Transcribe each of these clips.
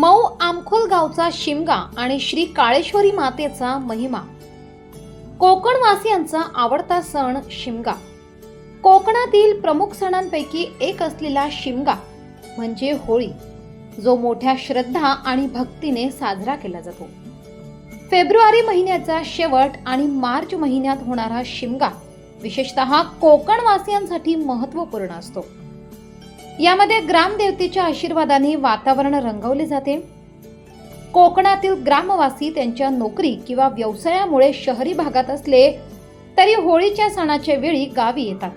मऊ आमखोल गावचा शिमगा आणि श्री काळेश्वरी मातेचा महिमा. कोकणवासियांचा आवडता सण शिमगा. कोकणातील प्रमुख सणांपैकी एक असलेला शिमगा म्हणजे होळी जो मोठ्या श्रद्धा आणि भक्तीने साजरा केला जातो. फेब्रुवारी महिन्याचा शेवट आणि मार्च महिन्यात होणारा शिमगा विशेषतः कोकणवासियांसाठी महत्त्वपूर्ण असतो. यामध्ये ग्रामदेवतेच्या आशीर्वादाने वातावरण रंगवले जाते. कोकणातील ग्रामवासी त्यांच्या नोकरी किंवा व्यवसायामुळे शहरी भागात असले तरी होळीच्या सणाच्या वेळी गावी येतात.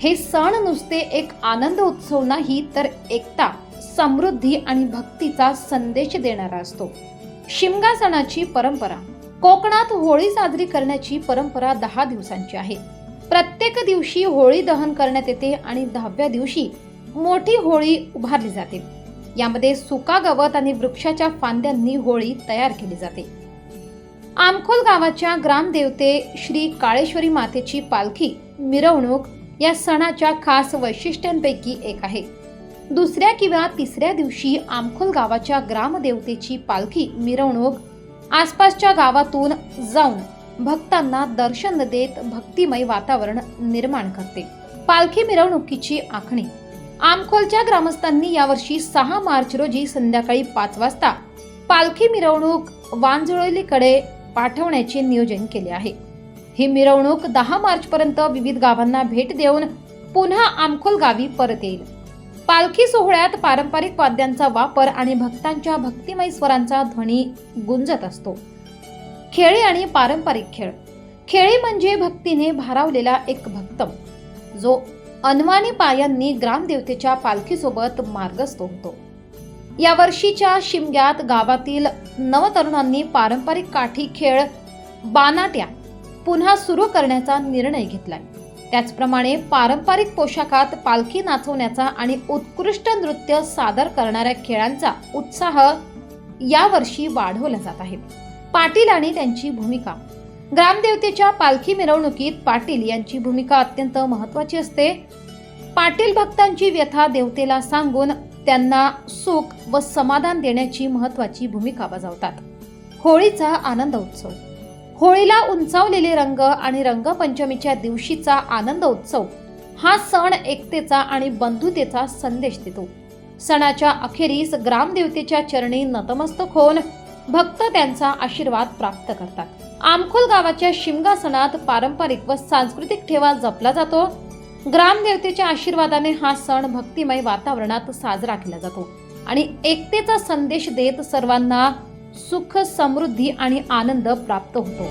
हे सण नुसते एक आनंद उत्सव नाही तर एकता समृद्धी आणि भक्तीचा संदेश देणारा असतो. शिमगा सणाची परंपरा. कोकणात होळी साजरी करण्याची परंपरा दहा दिवसांची आहे. प्रत्येक दिवशी होळी दहन करण्यात येते आणि दहाव्या दिवशी मोठी होळी उभारली जाते. यामध्ये सुका गवत आणि वृक्षाच्या फांद्यांनी होळी तयार केली जाते. आमखोल गावाच्या ग्रामदेवते श्री काळेश्वरी मातेची पालखी मिरवणूक या सणाच्या खास वैशिष्ट्यांपैकी एक आहे. दुसऱ्या किंवा तिसऱ्या दिवशी आमखोल गावाच्या ग्रामदेवतेची पालखी मिरवणूक आसपासच्या गावातून जाऊन भक्तांना दर्शन देत भक्तिमय वातावरण निर्माण करते. पालखी मिरवणुकीची आखणी आमखोलच्या ग्रामस्थांनी यावर्षी सहा मार्च रोजी संध्याकाळी पाच वाजता पालखी मिरवणूक वांजुळलीकडे पाठवण्याचे नियोजन केले आहे. ही मिरवणूक दहा मार्च पर्यंत विविध गावांना भेट देऊन पुन्हा आमखोल गावी परत येईल. पालखी सोहळ्यात पारंपरिक वाद्यांचा वापर आणि भक्तांच्या भक्तिमय स्वरांचा ध्वनी गुंजत असतो. खेळी आणि पारंपरिक खेळ. खेळी म्हणजे भक्तीने भारावलेला एक भक्तम जो अनवाणी पायांनी ग्रामदेवतेच्या पालखीसोबत मार्गस्थ होतो या वर्षीच्या शिमग्यात गावातील नवतरुणांनी पारंपरिक काठी खेळ बानाट्या पुन्हा सुरू करण्याचा निर्णय घेतलाय. त्याचप्रमाणे पारंपरिक पोशाखात पालखी नाचवण्याचा आणि उत्कृष्ट नृत्य सादर करणाऱ्या खेळांचा उत्साह यावर्षी वाढवला जात आहे. पाटील आणि त्यांची भूमिका ग्रामदेवतेच्या पालखी मिरवणुकीत पाटील यांची भूमिका अत्यंत महत्वाची असते. पाटील भक्तांची व्यथा देवतेला सांगून त्यांना सुख व समाधान देण्याची महत्वाची भूमिका बजावतात. होळीचा आनंद उत्सव. होळीला उंचावलेले रंग आणि रंगपंचमीच्या दिवशीचा आनंद उत्सव हा सण एकतेचा आणि बंधुतेचा संदेश देतो. सणाच्या अखेरीस ग्रामदेवतेच्या चरणी नतमस्तक होऊन भक्त त्यांचा आशीर्वाद प्राप्त करतात. आमखोल गावाच्या शिमगा सणात पारंपरिक व सांस्कृतिक ठेवा जपला जातो. ग्रामदेवतेच्या आशीर्वादाने हा सण भक्तिमय वातावरणात साजरा केला जातो आणि एकतेचा संदेश देत सर्वांना सुख समृद्धी आणि आनंद प्राप्त होतो.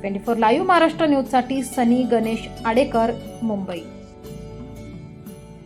ट्वेंटी फोर लाईव्ह महाराष्ट्र न्यूजसाठी सनी गणेश आडेकर मुंबई.